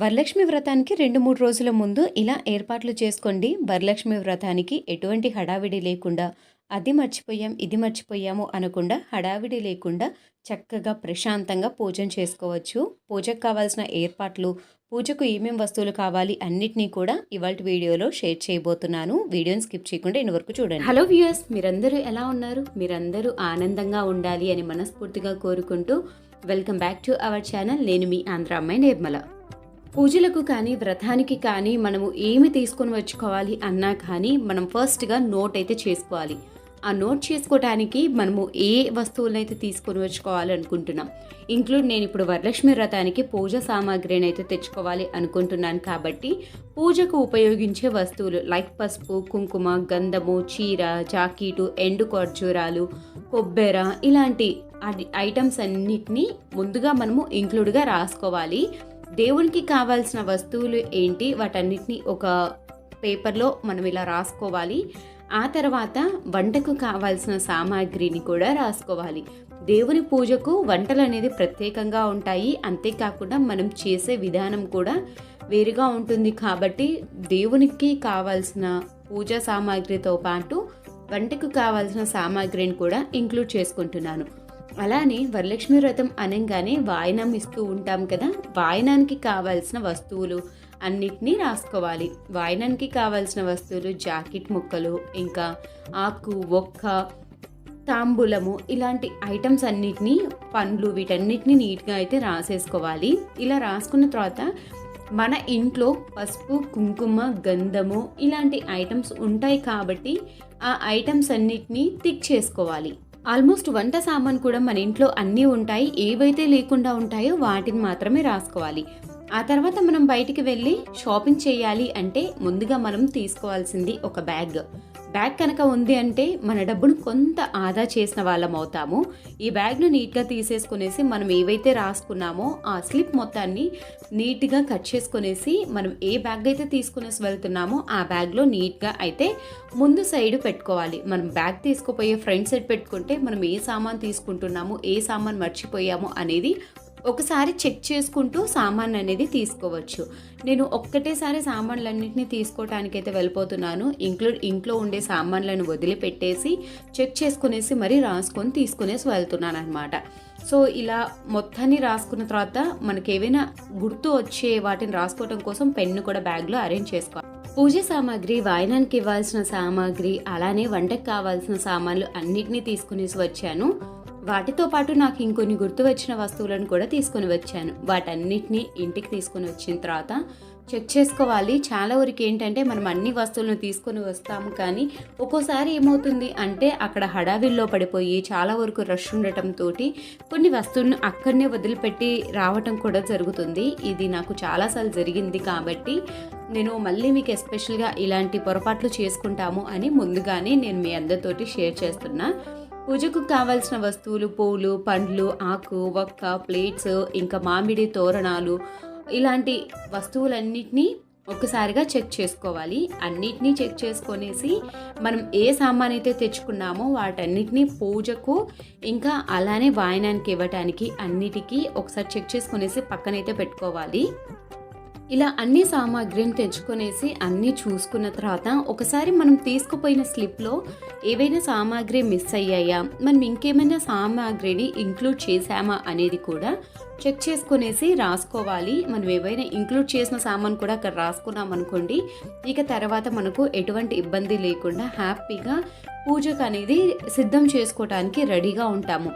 వరలక్ష్మి వ్రతానికి రెండు మూడు రోజుల ముందు ఇలా ఏర్పాట్లు చేసుకోండి. వరలక్ష్మి వ్రతానికి ఎటువంటి హడావిడి లేకుండా అది మర్చిపోయాం ఇది మర్చిపోయాము అనకుండా హడావిడి లేకుండా చక్కగా ప్రశాంతంగా పూజన చేసుకోవచ్చు. పూజకు కావాల్సిన ఏర్పాట్లు పూజకు ఏమేం వస్తువులు కావాలి అన్నిటినీ కూడా ఇవాళ వీడియోలో షేర్ చేయబోతున్నాను. వీడియోని స్కిప్ చేయకుండా ఇన్ని వరకు చూడండి. హలో వ్యూయర్స్ మీరందరూ ఎలా ఉన్నారు? మీరందరూ ఆనందంగా ఉండాలి అని మనస్ఫూర్తిగా కోరుకుంటూ welcome back to our channel. నేను మీ ఆంధ్ర అమ్మాయి నిర్మల. పూజలకు కానీ వ్రతానికి కానీ మనము ఏమి తీసుకొని వచ్చుకోవాలి అన్నా కానీ మనం ఫస్ట్గా నోట్ అయితే చేసుకోవాలి. ఆ నోట్ చేసుకోవడానికి మనము ఏ వస్తువులనైతే తీసుకొని వచ్చుకోవాలనుకుంటున్నాం ఇంక్లూడ్ నేను ఇప్పుడు వరలక్ష్మి వ్రతానికి పూజ సామాగ్రిని అయితే తెచ్చుకోవాలి అనుకుంటున్నాను కాబట్టి పూజకు ఉపయోగించే వస్తువులు లైక్ పసుపు కుంకుమ గంధము చీర జాకీటు ఎండు ఖర్జూరాలు కొబ్బెర ఇలాంటి ఐటమ్స్ అన్నిటినీ ముందుగా మనము ఇంక్లూడ్గా రాసుకోవాలి. దేవునికి కావాల్సిన వస్తువులు ఏంటి? వాటన్నిటిని ఒక పేపర్లో మనం ఇలా రాసుకోవాలి. ఆ తర్వాత వంటకు కావాల్సిన సామాగ్రిని కూడా రాసుకోవాలి. దేవుని పూజకు వంటలు అనేది ప్రత్యేకంగా ఉంటాయి. అంతేకాకుండా మనం చేసే విధానం కూడా వేరుగా ఉంటుంది. కాబట్టి దేవునికి కావాల్సిన పూజా సామాగ్రితో పాటు వంటకు కావాల్సిన సామాగ్రిని కూడా ఇంక్లూడ్ చేసుకుంటున్నాను. అలానే వరలక్ష్మి వ్రతం అనగానే వాయనం ఇస్తూ ఉంటాం కదా వాయనానికి కావాల్సిన వస్తువులు అన్నిటినీ రాసుకోవాలి. వాయనానికి కావాల్సిన వస్తువులు జాకెట్ ముక్కలు ఇంకా ఆకు ఒక్క తాంబూలము ఇలాంటి ఐటమ్స్ అన్నిటినీ పండ్లు వీటన్నిటిని నీట్గా అయితే రాసేసుకోవాలి. ఇలా రాసుకున్న తర్వాత మన ఇంట్లో పసుపు కుంకుమ గంధము ఇలాంటి ఐటమ్స్ ఉంటాయి కాబట్టి ఆ ఐటమ్స్ అన్నిటినీ తిక్ చేసుకోవాలి. ఆల్మోస్ట్ వంట సామాన్ కూడా మన ఇంట్లో అన్నీ ఉంటాయి. ఏవైతే లేకుండా ఉంటాయో వాటిని మాత్రమే రాసుకోవాలి. ఆ తర్వాత మనం బయటికి వెళ్ళి షాపింగ్ చేయాలి అంటే ముందుగా మనం తీసుకోవాల్సింది ఒక బ్యాగ్. బ్యాగ్ కనుక ఉంది అంటే మన డబ్బును కొంత ఆదా చేసిన వాళ్ళం అవుతాము. ఈ బ్యాగ్ను నీట్గా తీసేసుకునేసి మనం ఏవైతే రాసుకున్నామో ఆ స్లిప్ మొత్తాన్ని నీట్గా కట్ చేసుకునేసి మనం ఏ బ్యాగ్ అయితే తీసుకునేసి వెళ్తున్నామో ఆ బ్యాగ్లో నీట్గా అయితే ముందు సైడ్ పెట్టుకోవాలి. మనం బ్యాగ్ తీసుకుపోయే ఫ్రంట్ సైడ్ పెట్టుకుంటే మనం ఏ సామాన్ తీసుకుంటున్నాము ఏ సామాన్ మర్చిపోయాము అనేది ఒకసారి చెక్ చేసుకుంటూ సామాన్ అనేది తీసుకోవచ్చు. నేను ఒక్కటేసారి సామాన్లన్నింటినీ తీసుకోవటానికి అయితే వెళ్ళిపోతున్నాను. ఇంక్లూడ్ ఇంట్లో ఉండే సామాన్లను వదిలిపెట్టేసి చెక్ చేసుకునేసి మరీ రాసుకొని తీసుకునేసి వెళ్తున్నాను అనమాట సో ఇలా మొత్తాన్ని రాసుకున్న తర్వాత మనకి ఏవైనా గుర్తు వచ్చే వాటిని రాసుకోవడం కోసం పెన్ను కూడా బ్యాగ్లో అరేంజ్ చేసుకోవాలి పూజ సామాగ్రి వాయనానికి ఇవ్వాల్సిన సామాగ్రి అలానే వంటకు కావాల్సిన సామాన్లు అన్నిటినీ తీసుకునేసి వచ్చాను. వాటితో పాటు నాకు ఇంకొన్ని గుర్తు వచ్చిన వస్తువులను కూడా తీసుకొని వచ్చాను. వాటన్నిటిని ఇంటికి తీసుకొని వచ్చిన తర్వాత చెక్ చేసుకోవాలి. చాలా వరకు ఏంటంటే మనం అన్ని వస్తువులను తీసుకొని వస్తాము కానీ ఒక్కోసారి ఏమవుతుంది అంటే అక్కడ హడావిల్లో పడిపోయి చాలా వరకు రష్ ఉండటంతో కొన్ని వస్తువులను అక్కడనే వదిలిపెట్టి రావటం కూడా జరుగుతుంది. ఇది నాకు చాలాసార్లు జరిగింది కాబట్టి నేను మళ్ళీ మీకు ఎస్పెషల్గా ఇలాంటి పొరపాట్లు చేసుకుంటాము అని ముందుగానే నేను మీ అందరితోటి షేర్ చేస్తున్నా. పూజకు కావాల్సిన వస్తువులు పూలు పండ్లు ఆకు ఒక్క ప్లేట్స్ ఇంకా మామిడి తోరణాలు ఇలాంటి వస్తువులన్నిటినీ ఒకసారిగా చెక్ చేసుకోవాలి. అన్నిటినీ చెక్ చేసుకొనేసి మనం ఏ సామాన్ అయితే తెచ్చుకున్నామో వాటన్నిటినీ పూజకు ఇంకా అలానే వాయనానికి ఇవ్వటానికి అన్నిటికీ ఒకసారి చెక్ చేసుకునేసి పక్కనైతే పెట్టుకోవాలి. ఇలా అన్ని సామాగ్రిని తెచ్చుకొనేసి అన్నీ చూసుకున్న తర్వాత ఒకసారి మనం తీసుకుపోయిన స్లిప్లో ఏవైనా సామాగ్రి మిస్ అయ్యాయా? మనం ఇంకేమైనా సామాగ్రిని ఇంక్లూడ్ చేసామా అనేది కూడా చెక్ చేసుకునేసి రాసుకోవాలి. మనం ఏవైనా ఇంక్లూడ్ చేసిన సామాన్ కూడా అక్కడ రాసుకున్నాం అనుకోండి ఇక తర్వాత మనకు ఎటువంటి ఇబ్బంది లేకుండా హ్యాపీగా పూజకు అనేది సిద్ధం చేసుకోవటానికి రెడీగా ఉంటాము.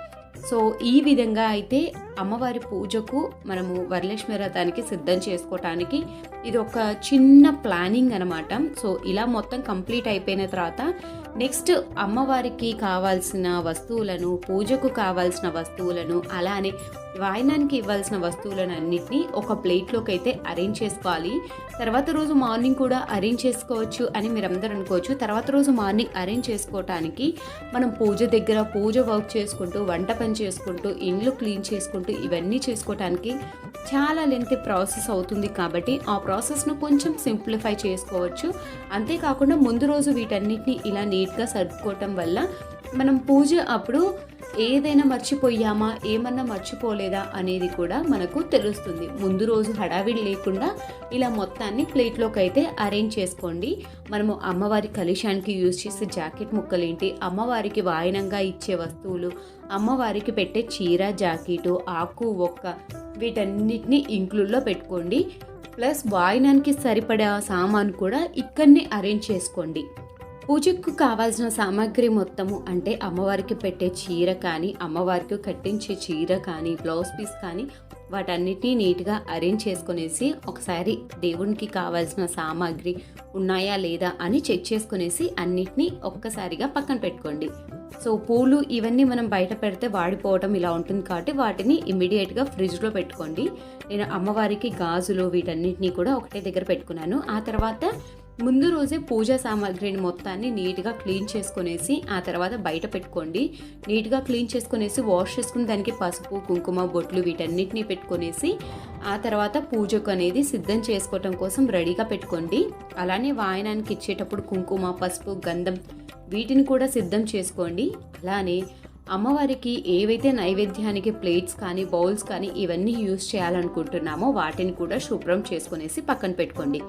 సో ఈ విధంగా అయితే అమ్మవారి పూజకు మనము వరలక్ష్మి వ్రతానికి సిద్ధం చేసుకోవటానికి ఇది ఒక చిన్న ప్లానింగ్ అనమాట సో ఇలా మొత్తం కంప్లీట్ అయిపోయిన తర్వాత నెక్స్ట్ అమ్మవారికి కావాల్సిన వస్తువులను పూజకు కావాల్సిన వస్తువులను అలానే వాయనానికి ఇవ్వాల్సిన వస్తువులను అన్నిటినీ ఒక ప్లేట్లోకి అయితే అరేంజ్ చేసుకోవాలి. తర్వాత రోజు మార్నింగ్ కూడా అరేంజ్ చేసుకోవచ్చు అని మీరు అందరూ అనుకోవచ్చు. తర్వాత రోజు మార్నింగ్ అరేంజ్ చేసుకోవటానికి మనం పూజ దగ్గర పూజ వర్క్ చేసుకుంటూ వంట పని చేసుకుంటూ ఇండ్లు క్లీన్ చేసుకుంటూ ఇవన్నీ చేసుకోవటానికి చాలా లెంత్ ప్రాసెస్ అవుతుంది కాబట్టి ఆ ప్రాసెస్ను కొంచెం సింప్లిఫై చేసుకోవచ్చు. అంతేకాకుండా ముందు రోజు వీటన్నిటిని ఇలా నీట్గా సర్దుకోవటం వల్ల మనం పూజ అప్పుడు ఏదైనా మర్చిపోయామా? ఏమన్నా మర్చిపోలేదా? అనేది కూడా మనకు తెలుస్తుంది. ముందు రోజు హడావిడి లేకుండా ఇలా మొత్తాన్ని ప్లేట్లోకి అయితే అరేంజ్ చేసుకోండి. మనము అమ్మవారి కలుషానికి యూజ్ చేసే జాకెట్ ముక్కలేంటి? అమ్మవారికి వాయనంగా ఇచ్చే వస్తువులు అమ్మవారికి పెట్టే చీర జాకెటు ఆకు ఒక్క వీటన్నిటిని ఇంక్లూడ్లో పెట్టుకోండి. ప్లస్ వాయినానికి సరిపడా సామాను కూడా ఇక్కడనే అరేంజ్ చేసుకోండి. పూజకు కావాల్సిన సామాగ్రి మొత్తము అంటే అమ్మవారికి పెట్టే చీర కానీ అమ్మవారికి కట్టించే చీర కానీ బ్లౌజ్ పీస్ కానీ వాటన్నిటినీ నీట్గా అరేంజ్ చేసుకునేసి ఒకసారి దేవునికి కావాల్సిన సామాగ్రి ఉన్నాయా లేదా అని చెక్ చేసుకునేసి అన్నిటినీ ఒక్కసారిగా పక్కన పెట్టుకోండి. సో పూలు ఇవన్నీ మనం బయట పెడితే వాడిపోవటం ఇలా ఉంటుంది కాబట్టి వాటిని ఇమ్మీడియట్గా ఫ్రిడ్జ్లో పెట్టుకోండి. నేను అమ్మవారికి గాజులు వీటన్నిటిని కూడా ఒకటే దగ్గర పెట్టుకున్నాను. ఆ తర్వాత ముందు రోజే పూజా సామాగ్రిని మొత్తాన్ని నీట్గా క్లీన్ చేసుకునేసి ఆ తర్వాత బయట పెట్టుకోండి. నీట్గా క్లీన్ చేసుకునేసి వాష్ చేసుకుని దానికి పసుపు కుంకుమ బొట్లు వీటన్నిటిని పెట్టుకునేసి ఆ తర్వాత పూజకు అనేది సిద్ధం చేసుకోవటం కోసం రెడీగా పెట్టుకోండి. అలానే వాయనానికి ఇచ్చేటప్పుడు కుంకుమ పసుపు గంధం వీటిని కూడా సిద్ధం చేసుకోండి. అలానే అమ్మవారికి ఏవైతే నైవేద్యానికి ప్లేట్స్ కానీ బౌల్స్ కానీ ఇవన్నీ యూజ్ చేయాలనుకుంటున్నామో వాటిని కూడా శుభ్రం చేసుకునేసి పక్కన పెట్టుకోండి.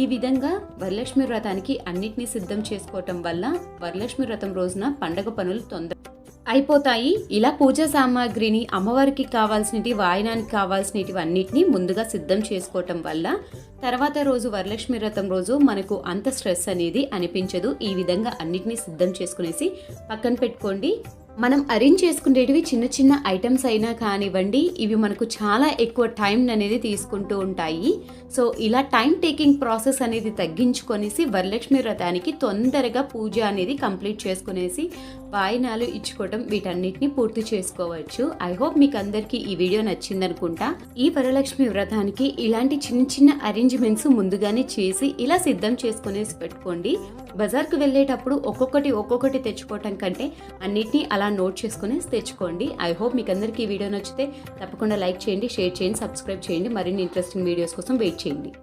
ఈ విధంగా వరలక్ష్మి వ్రతానికి అన్నిటినీ సిద్ధం చేసుకోవటం వల్ల వరలక్ష్మి వ్రతం రోజున పండగ పనులు తొందర అయిపోతాయి. ఇలా పూజా సామాగ్రిని అమ్మవారికి కావాల్సినవి వాయనానికి కావాల్సినవి అన్నిటినీ ముందుగా సిద్ధం చేసుకోవటం వల్ల తర్వాత రోజు వరలక్ష్మి వ్రతం రోజు మనకు అంత స్ట్రెస్ అనేది అనిపించదు. ఈ విధంగా అన్నిటినీ సిద్ధం చేసుకునేసి పక్కన పెట్టుకోండి. మనం అరేంజ్ చేసుకునేటివి చిన్న చిన్న ఐటమ్స్ అయినా కానివ్వండి ఇవి మనకు చాలా ఎక్కువ టైం అనేది తీసుకుంటూ ఉంటాయి. సో ఇలా టైం టేకింగ్ ప్రాసెస్ అనేది తగ్గించుకొనేసి వరలక్ష్మి వ్రతానికి తొందరగా పూజ అనేది కంప్లీట్ చేసుకునేసి వాయినాలు ఇచ్చుకోవడం వీటన్నిటిని పూర్తి చేసుకోవచ్చు. ఐ హోప్ మీకు అందరికీ ఈ వీడియో నచ్చిందనుకుంటా. ఈ వరలక్ష్మి వ్రతానికి ఇలాంటి చిన్న చిన్న అరేంజ్మెంట్స్ ముందుగానే చేసి ఇలా సిద్ధం చేసుకునేసి పెట్టుకోండి. బజార్కు వెళ్ళేటప్పుడు ఒక్కొక్కటి ఒక్కొక్కటి తెచ్చుకోవటం కంటే అన్నిటినీ అలా నోట్ చేసుకుని తెచ్చుకోండి. ఐ హోప్ మీకు అందరికీ ఈ వీడియో నచ్చితే తప్పకుండా లైక్ చేయండి షేర్ చేయండి సబ్స్క్రైబ్ చేయండి. మరిన్ని ఇంట్రెస్టింగ్ వీడియోస్ కోసం వెయిట్ చేయండి.